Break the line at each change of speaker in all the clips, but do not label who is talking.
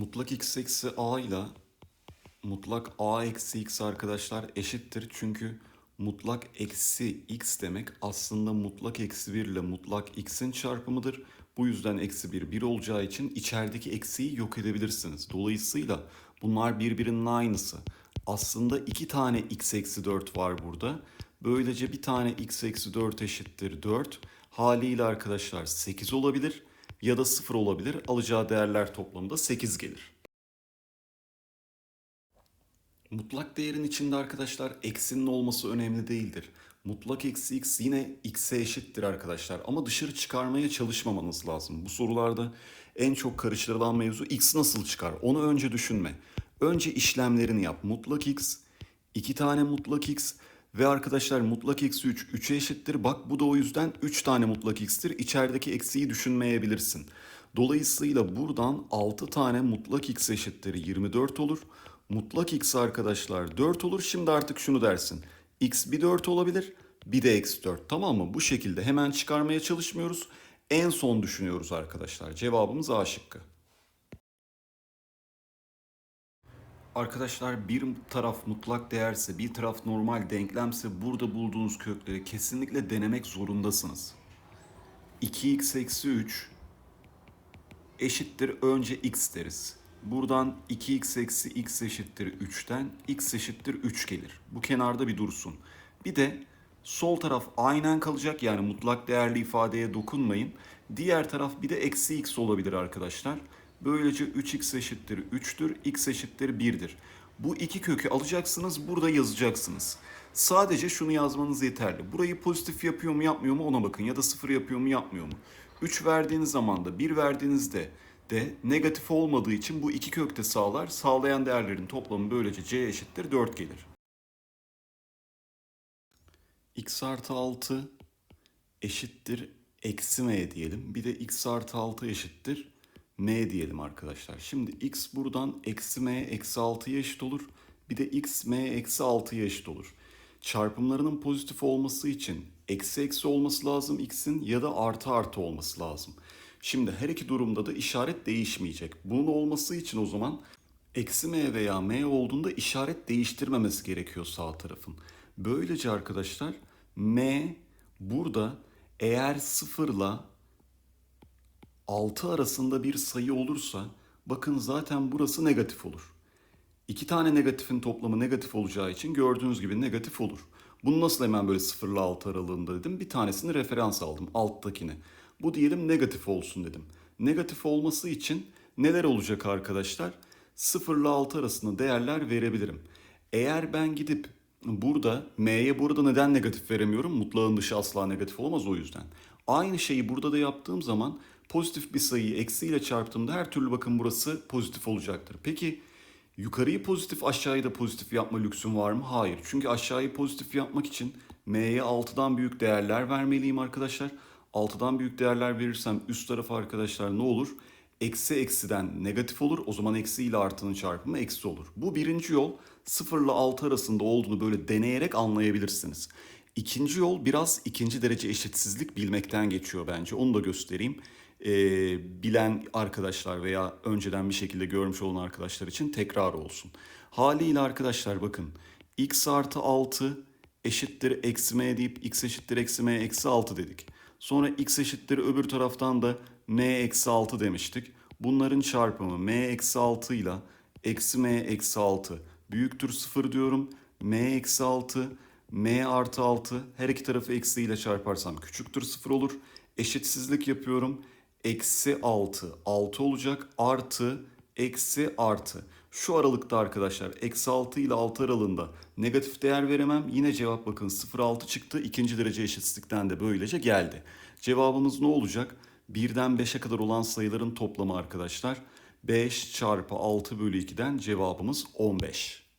Mutlak x eksi a ile mutlak a eksi x arkadaşlar eşittir. Çünkü mutlak eksi x demek aslında mutlak eksi 1 ile mutlak x'in çarpımıdır. Bu yüzden eksi 1 1 olacağı için içerideki eksiyi yok edebilirsiniz. Dolayısıyla bunlar birbirinin aynısı. Aslında iki tane x eksi 4 var burada. Böylece bir tane x eksi 4 eşittir 4. Haliyle arkadaşlar 8 olabilir ya da 0 olabilir. Alacağı değerler toplamında 8 gelir. Mutlak değerin içinde arkadaşlar eksinin olması önemli değildir. Mutlak eksi x yine x'e eşittir arkadaşlar. Ama dışarı çıkarmaya çalışmamanız lazım. Bu sorularda en çok karıştırılan mevzu x nasıl çıkar? Onu önce düşünme. Önce işlemlerini yap. Mutlak x, iki tane mutlak x ve arkadaşlar mutlak eksi 3 3'e eşittir. Bak bu da o yüzden 3 tane mutlak x'tir. İçerideki eksiği düşünmeyebilirsin. Dolayısıyla buradan 6 tane mutlak x eşittir 24 olur. Mutlak x arkadaşlar 4 olur. Şimdi artık şunu dersin. x bir 4 olabilir bir de eksi 4 tamam mı? Bu şekilde hemen çıkarmaya çalışmıyoruz. En son düşünüyoruz arkadaşlar. Cevabımız A şıkkı. Arkadaşlar bir taraf mutlak değerse, bir taraf normal denklemse burada bulduğunuz kökleri kesinlikle denemek zorundasınız. 2x eksi 3 eşittir önce x deriz. Buradan 2x eksi x eşittir 3'ten x eşittir 3 gelir. Bu kenarda bir dursun. Bir de sol taraf aynen kalacak yani mutlak değerli ifadeye dokunmayın. Diğer taraf bir de eksi x olabilir arkadaşlar. Böylece 3x eşittir 3'tür, x eşittir 1'dir. Bu iki kökü alacaksınız, burada yazacaksınız. Sadece şunu yazmanız yeterli. Burayı pozitif yapıyor mu yapmıyor mu ona bakın ya da sıfır yapıyor mu yapmıyor mu. 3 verdiğiniz zaman da 1 verdiğinizde de negatif olmadığı için bu iki kökte sağlar. Sağlayan değerlerin toplamı böylece c eşittir 4 gelir. x artı 6 eşittir eksi m diyelim. Bir de x artı 6 eşittir m diyelim arkadaşlar. Şimdi x buradan eksi m eksi 6'ya eşit olur. Bir de x m eksi 6'ya eşit olur. Çarpımlarının pozitif olması için eksi eksi olması lazım x'in ya da artı artı olması lazım. Şimdi her iki durumda da işaret değişmeyecek. Bunun olması için o zaman eksi m veya m olduğunda işaret değiştirmemesi gerekiyor sağ tarafın. Böylece arkadaşlar m burada eğer sıfırla 6 arasında bir sayı olursa bakın zaten burası negatif olur. İki tane negatifin toplamı negatif olacağı için gördüğünüz gibi negatif olur. Bunu nasıl hemen böyle 0 ile 6 aralığında dedim. Bir tanesini referans aldım alttakini. Bu diyelim negatif olsun dedim. Negatif olması için neler olacak arkadaşlar? 0 ile 6 arasında değerler verebilirim. Eğer ben gidip burada m'ye burada neden negatif veremiyorum? Mutlağın dışı asla negatif olamaz o yüzden. Aynı şeyi burada da yaptığım zaman pozitif bir sayıyı eksiyle çarptığımda her türlü bakın burası pozitif olacaktır. Peki yukarıyı pozitif aşağıyı da pozitif yapma lüksüm var mı? Hayır. Çünkü aşağıyı pozitif yapmak için m'ye 6'dan büyük değerler vermeliyim arkadaşlar. 6'dan büyük değerler verirsem üst tarafa arkadaşlar ne olur? Eksi eksiden negatif olur. O zaman eksi ile artının çarpımı eksi olur. Bu birinci yol 0 ile 6 arasında olduğunu böyle deneyerek anlayabilirsiniz. İkinci yol biraz ikinci derece eşitsizlik bilmekten geçiyor bence. Onu da göstereyim. Ee, bilen arkadaşlar veya önceden bir şekilde görmüş olan arkadaşlar için tekrar olsun. Haliyle arkadaşlar bakın x artı 6 eşittir eksi m deyip x eşittir eksi m eksi 6 dedik. Sonra x eşittir öbür taraftan da m eksi 6 demiştik. Bunların çarpımı m eksi 6 ile eksi m eksi 6 büyüktür 0 diyorum. m eksi 6 m artı 6 her iki tarafı eksi ile çarparsam küçüktür 0 olur. Eşitsizlik yapıyorum. Eksi 6 6 olacak artı eksi artı. Şu aralıkta arkadaşlar eksi 6 ile 6 aralığında negatif değer veremem. Yine cevap bakın 0,6 çıktı. İkinci derece eşitsizlikten de böylece geldi. Cevabımız ne olacak? 1'den 5'e kadar olan sayıların toplamı arkadaşlar. 5 çarpı 6 bölü 2'den cevabımız 15.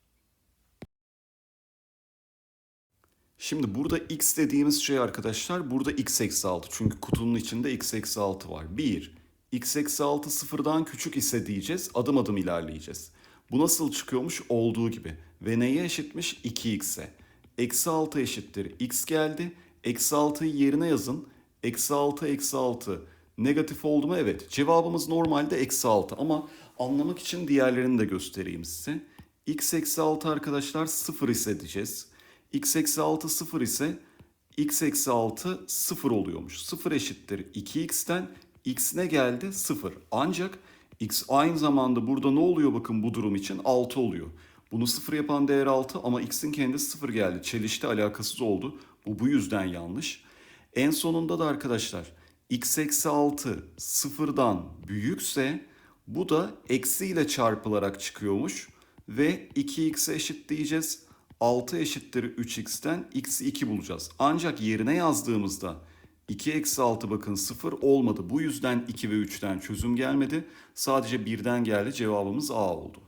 Şimdi burada x dediğimiz şey arkadaşlar burada x eksi 6. Çünkü kutunun içinde x eksi 6 var. 1. x eksi 6 sıfırdan küçük ise diyeceğiz. Adım adım ilerleyeceğiz. Bu nasıl çıkıyormuş? Olduğu gibi. Ve neye eşitmiş? 2x'e. Eksi 6 eşittir x geldi. Eksi 6'yı yerine yazın. Eksi 6 eksi 6 Negatif oldu mu? Evet. Cevabımız normalde eksi 6 ama anlamak için diğerlerini de göstereyim size. x eksi 6 arkadaşlar 0 ise diyeceğiz. X eksi 6 0 ise x eksi 6 0 oluyormuş. 0 eşittir 2x'ten x ne geldi? 0. Ancak x aynı zamanda burada ne oluyor bakın bu durum için? 6 oluyor. Bunu 0 yapan değer 6 ama x'in kendisi 0 geldi. Çelişti alakasız oldu. Bu bu yüzden yanlış. En sonunda da arkadaşlar x eksi 6 sıfırdan büyükse bu da eksi ile çarpılarak çıkıyormuş. Ve 2x'e eşit diyeceğiz. 6 eşittir 3x'ten x'i 2 bulacağız. Ancak yerine yazdığımızda 2 eksi 6 bakın 0 olmadı. Bu yüzden 2 ve 3'ten çözüm gelmedi. Sadece 1'den geldi. Cevabımız A oldu.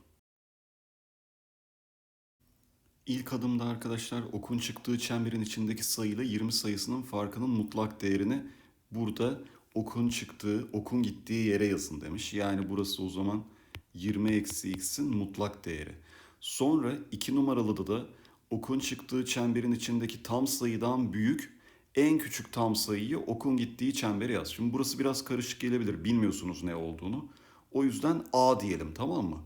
İlk adımda arkadaşlar okun çıktığı çemberin içindeki sayıyla 20 sayısının farkının mutlak değerini burada okun çıktığı, okun gittiği yere yazın demiş. Yani burası o zaman 20 eksi x'in mutlak değeri. Sonra 2 numaralıda da okun çıktığı çemberin içindeki tam sayıdan büyük en küçük tam sayıyı okun gittiği çembere yaz. Şimdi burası biraz karışık gelebilir. Bilmiyorsunuz ne olduğunu. O yüzden A diyelim tamam mı?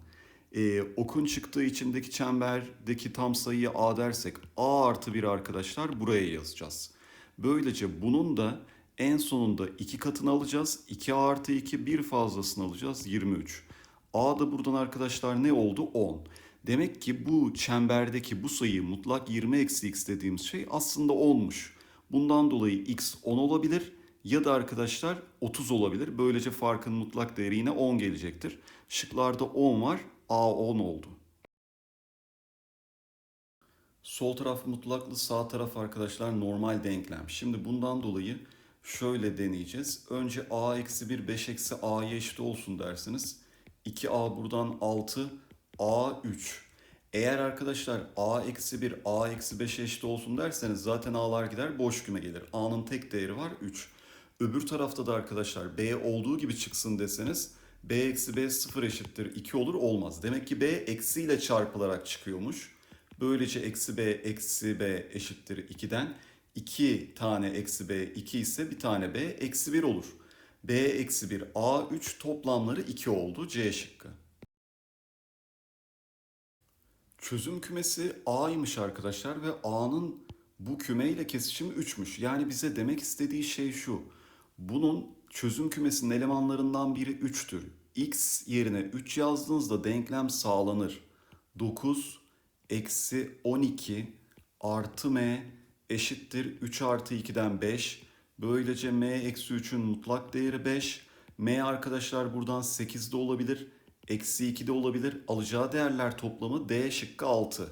Ee, okun çıktığı içindeki çemberdeki tam sayıya A dersek A artı 1 arkadaşlar buraya yazacağız. Böylece bunun da en sonunda iki katını alacağız. 2 artı 2 bir fazlasını alacağız 23. A da buradan arkadaşlar ne oldu? 10. Demek ki bu çemberdeki bu sayı mutlak 20 eksi x dediğimiz şey aslında 10'muş. Bundan dolayı x 10 olabilir ya da arkadaşlar 30 olabilir. Böylece farkın mutlak değeri yine 10 gelecektir. Şıklarda 10 var. A 10 oldu. Sol taraf mutlaklı, sağ taraf arkadaşlar normal denklem. Şimdi bundan dolayı şöyle deneyeceğiz. Önce a eksi 1, 5 eksi a'ya eşit olsun dersiniz. 2a buradan 6, a 3. Eğer arkadaşlar a eksi 1, a eksi 5 eşit olsun derseniz zaten a'lar gider boş küme gelir. a'nın tek değeri var 3. Öbür tarafta da arkadaşlar b olduğu gibi çıksın deseniz b eksi b 0 eşittir 2 olur olmaz. Demek ki b eksiyle çarpılarak çıkıyormuş. Böylece eksi b eksi b eşittir 2'den 2 tane eksi b 2 ise bir tane b eksi 1 olur. b eksi 1 a 3 toplamları 2 oldu C şıkkı. Çözüm kümesi A'ymış arkadaşlar ve A'nın bu kümeyle kesişimi 3'müş. Yani bize demek istediği şey şu. Bunun çözüm kümesinin elemanlarından biri 3'tür. X yerine 3 yazdığınızda denklem sağlanır. 9 eksi 12 artı m eşittir 3 artı 2'den 5. Böylece m eksi 3'ün mutlak değeri 5. m arkadaşlar buradan 8 de olabilir. Eksi 2 de olabilir. Alacağı değerler toplamı D şıkkı 6.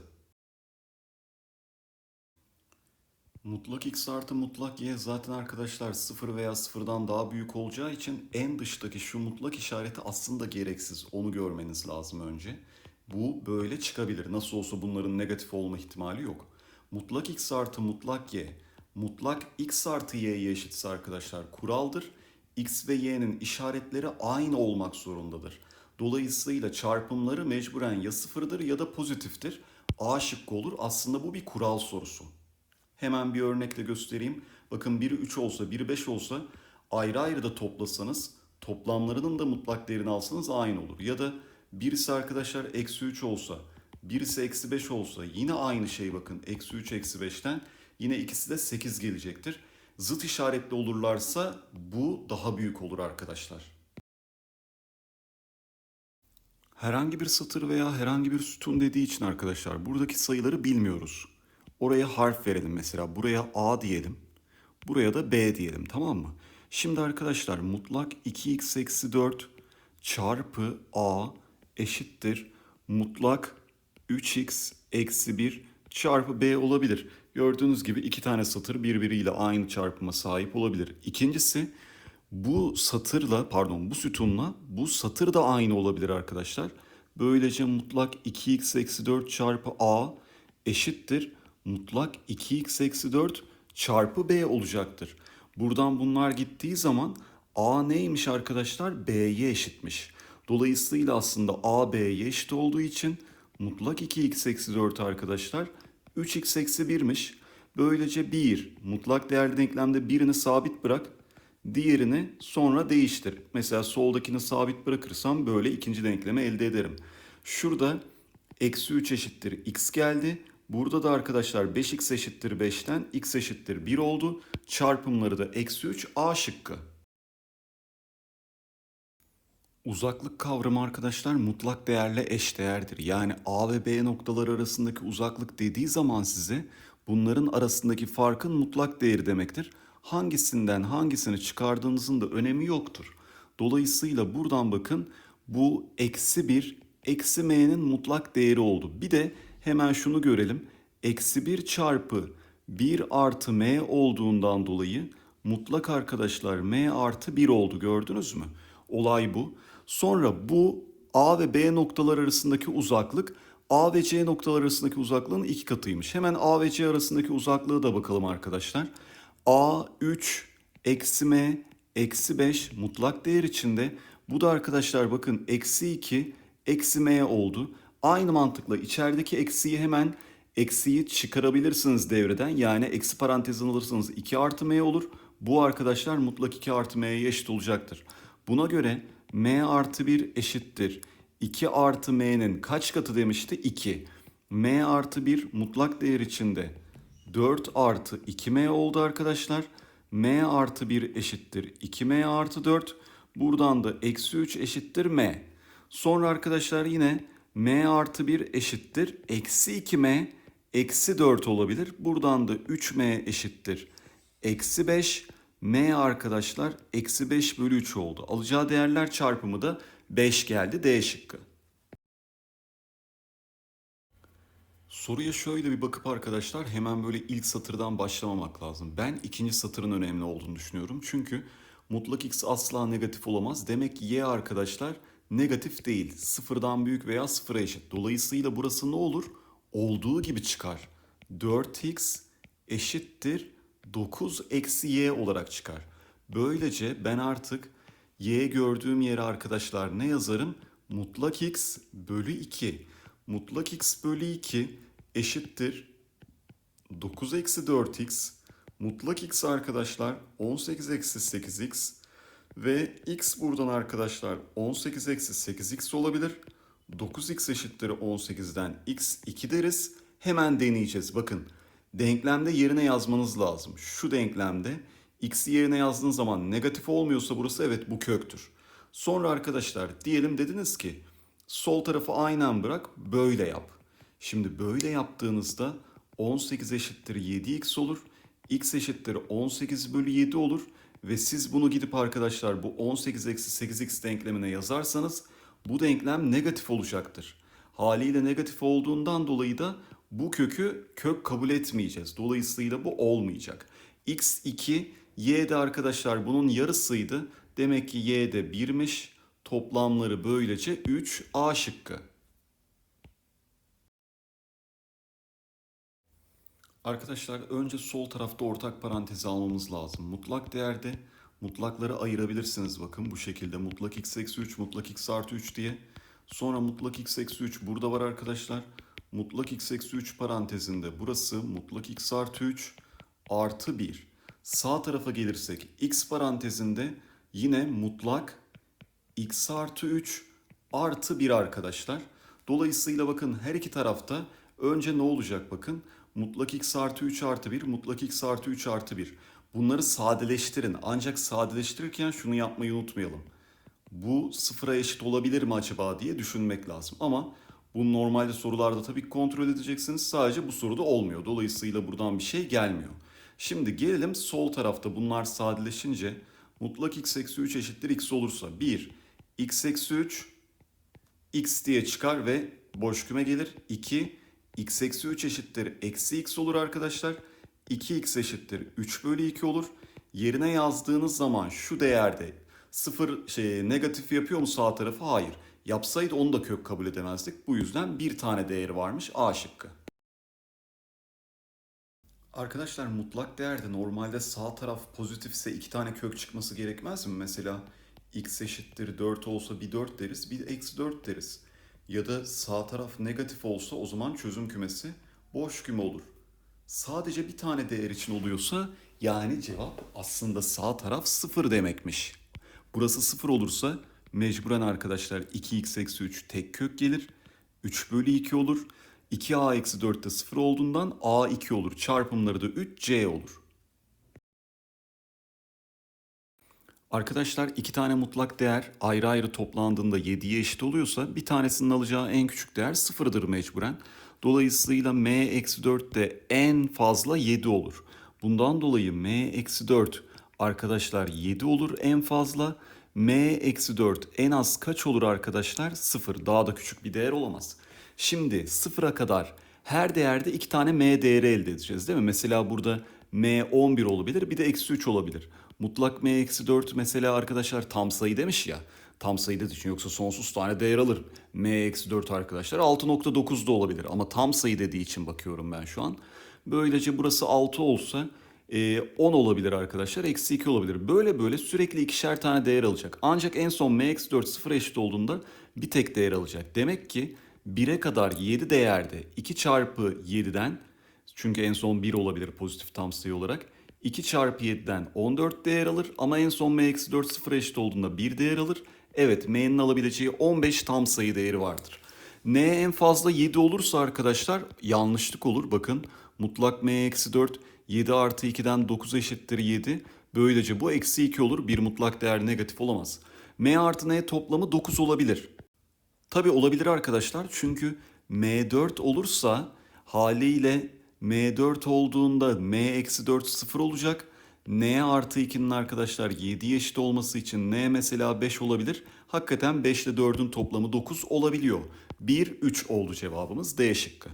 Mutlak x artı mutlak y zaten arkadaşlar 0 veya 0'dan daha büyük olacağı için en dıştaki şu mutlak işareti aslında gereksiz. Onu görmeniz lazım önce. Bu böyle çıkabilir. Nasıl olsa bunların negatif olma ihtimali yok. Mutlak x artı mutlak y. Mutlak x artı y'ye eşitse arkadaşlar kuraldır. x ve y'nin işaretleri aynı olmak zorundadır. Dolayısıyla çarpımları mecburen ya sıfırdır ya da pozitiftir. A şıkkı olur. Aslında bu bir kural sorusu. Hemen bir örnekle göstereyim. Bakın biri 3 olsa, biri 5 olsa ayrı ayrı da toplasanız toplamlarının da mutlak değerini alsanız aynı olur. Ya da birisi arkadaşlar eksi 3 olsa, birisi eksi 5 olsa yine aynı şey bakın. Eksi 3 eksi 5'ten yine ikisi de 8 gelecektir. Zıt işaretli olurlarsa bu daha büyük olur arkadaşlar. Herhangi bir satır veya herhangi bir sütun dediği için arkadaşlar buradaki sayıları bilmiyoruz. Oraya harf verelim mesela. Buraya A diyelim. Buraya da B diyelim tamam mı? Şimdi arkadaşlar mutlak 2x eksi 4 çarpı A eşittir. Mutlak 3x eksi 1 çarpı B olabilir. Gördüğünüz gibi iki tane satır birbiriyle aynı çarpıma sahip olabilir. İkincisi bu satırla pardon bu sütunla bu satır da aynı olabilir arkadaşlar. Böylece mutlak 2x eksi 4 çarpı a eşittir. Mutlak 2x eksi 4 çarpı b olacaktır. Buradan bunlar gittiği zaman a neymiş arkadaşlar? b'ye eşitmiş. Dolayısıyla aslında a b'ye eşit olduğu için mutlak 2x eksi 4 arkadaşlar 3x eksi 1'miş. Böylece 1 mutlak değerli denklemde birini sabit bırak. Diğerini sonra değiştir. Mesela soldakini sabit bırakırsam böyle ikinci denklemi elde ederim. Şurada eksi 3 eşittir x geldi. Burada da arkadaşlar 5x eşittir 5'ten x eşittir 1 oldu. Çarpımları da eksi 3 a şıkkı. Uzaklık kavramı arkadaşlar mutlak değerle eş değerdir. Yani A ve B noktaları arasındaki uzaklık dediği zaman size bunların arasındaki farkın mutlak değeri demektir. Hangisinden hangisini çıkardığınızın da önemi yoktur. Dolayısıyla buradan bakın bu eksi 1 eksi m'nin mutlak değeri oldu. Bir de hemen şunu görelim. Eksi 1 çarpı 1 artı m olduğundan dolayı mutlak arkadaşlar m artı 1 oldu gördünüz mü? Olay bu. Sonra bu A ve B noktalar arasındaki uzaklık A ve C noktalar arasındaki uzaklığın iki katıymış. Hemen A ve C arasındaki uzaklığı da bakalım arkadaşlar. A 3 eksi M eksi 5 mutlak değer içinde. Bu da arkadaşlar bakın eksi 2 eksi M oldu. Aynı mantıkla içerideki eksiyi hemen eksiyi çıkarabilirsiniz devreden. Yani eksi parantezin alırsanız 2 artı M olur. Bu arkadaşlar mutlak 2 artı M'ye eşit olacaktır. Buna göre m artı 1 eşittir. 2 artı m'nin kaç katı demişti? 2. m artı 1 mutlak değer içinde 4 artı 2m oldu arkadaşlar. m artı 1 eşittir 2m artı 4. Buradan da eksi 3 eşittir m. Sonra arkadaşlar yine m artı 1 eşittir eksi 2m eksi 4 olabilir. Buradan da 3m eşittir eksi 5 m arkadaşlar eksi 5 bölü 3 oldu. Alacağı değerler çarpımı da 5 geldi D şıkkı. Soruya şöyle bir bakıp arkadaşlar hemen böyle ilk satırdan başlamamak lazım. Ben ikinci satırın önemli olduğunu düşünüyorum. Çünkü mutlak x asla negatif olamaz. Demek y arkadaşlar negatif değil. Sıfırdan büyük veya sıfıra eşit. Dolayısıyla burası ne olur? Olduğu gibi çıkar. 4x eşittir 9 eksi y olarak çıkar. Böylece ben artık y gördüğüm yere arkadaşlar ne yazarım? Mutlak x bölü 2. Mutlak x bölü 2 eşittir 9 eksi 4x. Mutlak x arkadaşlar 18 eksi 8x. Ve x buradan arkadaşlar 18 eksi 8x olabilir. 9x eşittir 18'den x 2 deriz. Hemen deneyeceğiz. Bakın denklemde yerine yazmanız lazım. Şu denklemde x'i yerine yazdığın zaman negatif olmuyorsa burası evet bu köktür. Sonra arkadaşlar diyelim dediniz ki sol tarafı aynen bırak böyle yap. Şimdi böyle yaptığınızda 18 eşittir 7x olur. x eşittir 18 bölü 7 olur. Ve siz bunu gidip arkadaşlar bu 18 eksi 8x denklemine yazarsanız bu denklem negatif olacaktır. Haliyle negatif olduğundan dolayı da bu kökü kök kabul etmeyeceğiz. Dolayısıyla bu olmayacak. x2 y de arkadaşlar bunun yarısıydı. Demek ki y de 1'miş. Toplamları böylece 3 a şıkkı. Arkadaşlar önce sol tarafta ortak parantezi almamız lazım. Mutlak değerde mutlakları ayırabilirsiniz bakın bu şekilde. Mutlak x eksi 3, mutlak x artı 3 diye. Sonra mutlak x eksi 3 burada var arkadaşlar. Mutlak x eksi 3 parantezinde burası mutlak x artı 3 artı 1. Sağ tarafa gelirsek x parantezinde yine mutlak x artı 3 artı 1 arkadaşlar. Dolayısıyla bakın her iki tarafta önce ne olacak bakın. Mutlak x artı 3 artı 1, mutlak x artı 3 artı 1. Bunları sadeleştirin. Ancak sadeleştirirken şunu yapmayı unutmayalım. Bu sıfıra eşit olabilir mi acaba diye düşünmek lazım. Ama bu normalde sorularda tabii kontrol edeceksiniz. Sadece bu soruda olmuyor. Dolayısıyla buradan bir şey gelmiyor. Şimdi gelelim sol tarafta bunlar sadeleşince mutlak x eksi 3 eşittir x olursa 1 x eksi 3 x diye çıkar ve boş küme gelir. 2 x eksi 3 eşittir eksi x olur arkadaşlar. 2x eşittir 3 bölü 2 olur. Yerine yazdığınız zaman şu değerde sıfır şey, negatif yapıyor mu sağ tarafı? Hayır. Yapsaydı onu da kök kabul edemezdik. Bu yüzden bir tane değeri varmış A şıkkı. Arkadaşlar mutlak değerde normalde sağ taraf pozitifse iki tane kök çıkması gerekmez mi? Mesela x eşittir 4 olsa bir 4 deriz, bir eksi 4 deriz. Ya da sağ taraf negatif olsa o zaman çözüm kümesi boş küme olur. sadece bir tane değer için oluyorsa yani cevap aslında sağ taraf 0 demekmiş. Burası 0 olursa mecburen arkadaşlar 2x eksi 3 tek kök gelir. 3 bölü 2 olur. 2a eksi 4 de 0 olduğundan a 2 olur. Çarpımları da 3c olur. Arkadaşlar iki tane mutlak değer ayrı ayrı toplandığında 7'ye eşit oluyorsa bir tanesinin alacağı en küçük değer sıfırdır mecburen. Dolayısıyla m eksi 4 de en fazla 7 olur. Bundan dolayı m eksi 4 arkadaşlar 7 olur en fazla. m eksi 4 en az kaç olur arkadaşlar? 0. Daha da küçük bir değer olamaz. Şimdi sıfıra kadar her değerde iki tane m değeri elde edeceğiz değil mi? Mesela burada m 11 olabilir bir de eksi 3 olabilir. Mutlak m eksi 4 mesela arkadaşlar tam sayı demiş ya. Tam sayı dediği için yoksa sonsuz tane değer alır. m eksi 4 arkadaşlar 6.9 da olabilir. Ama tam sayı dediği için bakıyorum ben şu an. Böylece burası 6 olsa e, 10 olabilir arkadaşlar. Eksi 2 olabilir. Böyle böyle sürekli ikişer tane değer alacak. Ancak en son m eksi 4 sıfır eşit olduğunda bir tek değer alacak. Demek ki 1'e kadar 7 değerde 2 çarpı 7'den çünkü en son 1 olabilir pozitif tam sayı olarak. 2 çarpı 7'den 14 değer alır ama en son m eksi 4 sıfır eşit olduğunda 1 değer alır. Evet m'nin alabileceği 15 tam sayı değeri vardır. n en fazla 7 olursa arkadaşlar yanlışlık olur. Bakın mutlak m eksi 4 7 artı 2'den 9 eşittir 7. Böylece bu eksi 2 olur. Bir mutlak değer negatif olamaz. m artı n toplamı 9 olabilir. Tabi olabilir arkadaşlar çünkü M4 olursa haliyle M4 olduğunda M eksi 4 sıfır olacak. N artı 2'nin arkadaşlar 7 eşit olması için N mesela 5 olabilir. Hakikaten 5 ile 4'ün toplamı 9 olabiliyor. 1, 3 oldu cevabımız D şıkkı.